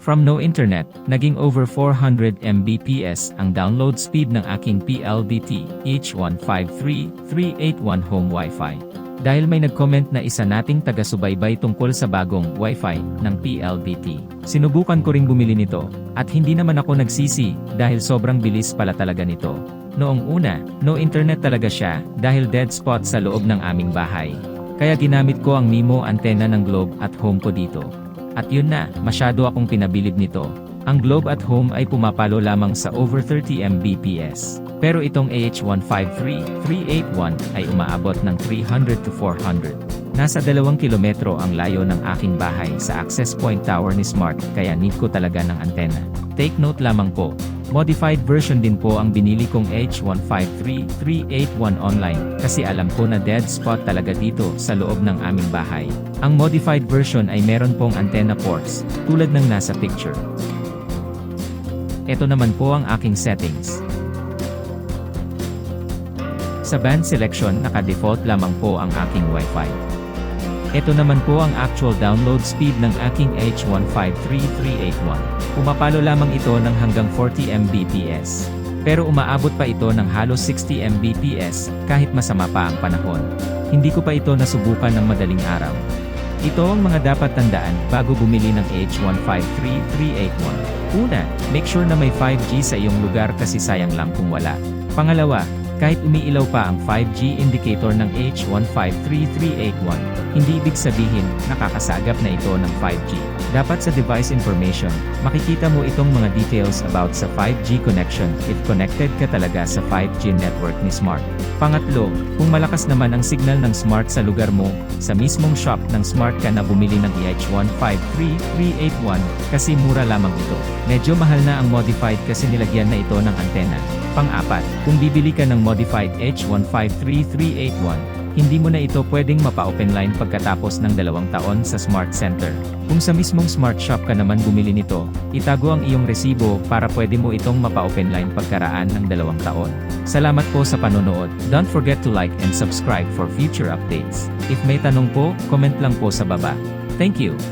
From no internet, naging over 400 Mbps ang download speed ng aking PLDT H153381 home Wi-Fi. Dahil may nag-comment na isa nating taga-subaybay tungkol sa bagong Wi-Fi ng PLDT. Sinubukan ko ring bumili nito, at hindi naman ako nagsisi, dahil sobrang bilis pala talaga nito. Noong una, no internet talaga siya, dahil dead spot sa loob ng aming bahay. Kaya ginamit ko ang Mimo antena ng Globe at home ko dito. At yun na, masyado akong pinabilib nito. Ang Globe at Home ay pumapalo lamang sa over 30 Mbps. Pero itong AH153381 ay umaabot ng 300 to 400. Nasa dalawang kilometro ang layo ng aking bahay sa access point tower ni Smart kaya need ko talaga ng antena. Take note lamang po, modified version din po ang binili kong H153381 online kasi alam ko na dead spot talaga dito sa loob ng aming bahay. Ang modified version ay meron pong antenna ports, tulad ng nasa picture. Ito naman po ang aking settings. Sa band selection naka-default lamang po ang aking Wi-Fi. Ito naman po ang actual download speed ng aking H153381. Pumapalo lamang ito ng hanggang 40 Mbps. Pero umaabot pa ito ng halos 60 Mbps kahit masama pa ang panahon. Hindi ko pa ito nasubukan ng madaling araw. Ito ang mga dapat tandaan bago bumili ng H153381. Una, make sure na may 5G sa iyong lugar kasi sayang lang kung wala. Pangalawa, kahit umiilaw pa ang 5G indicator ng H153381, hindi ibig sabihin nakakasagap na ito ng 5G. Dapat sa device information, makikita mo itong mga details about sa 5G connection if connected ka talaga sa 5G network ni Smart. Pangatlo, kung malakas naman ang signal ng Smart sa lugar mo, sa mismong shop ng Smart ka na bumili ng EH153381 kasi mura lamang ito. Medyo mahal na ang modified kasi nilagyan na ito ng antena. Pang-apat, kung bibili ka ng modified H153381, hindi mo na ito pwedeng mapa-open line pagkatapos ng dalawang taon sa Smart Center. Kung sa mismong Smart Shop ka naman bumili nito, itago ang iyong resibo para pwede mo itong mapa-open line pagkaraan ng dalawang taon. Salamat po sa panonood. Don't forget to like and subscribe for future updates. If may tanong po, comment lang po sa baba. Thank you.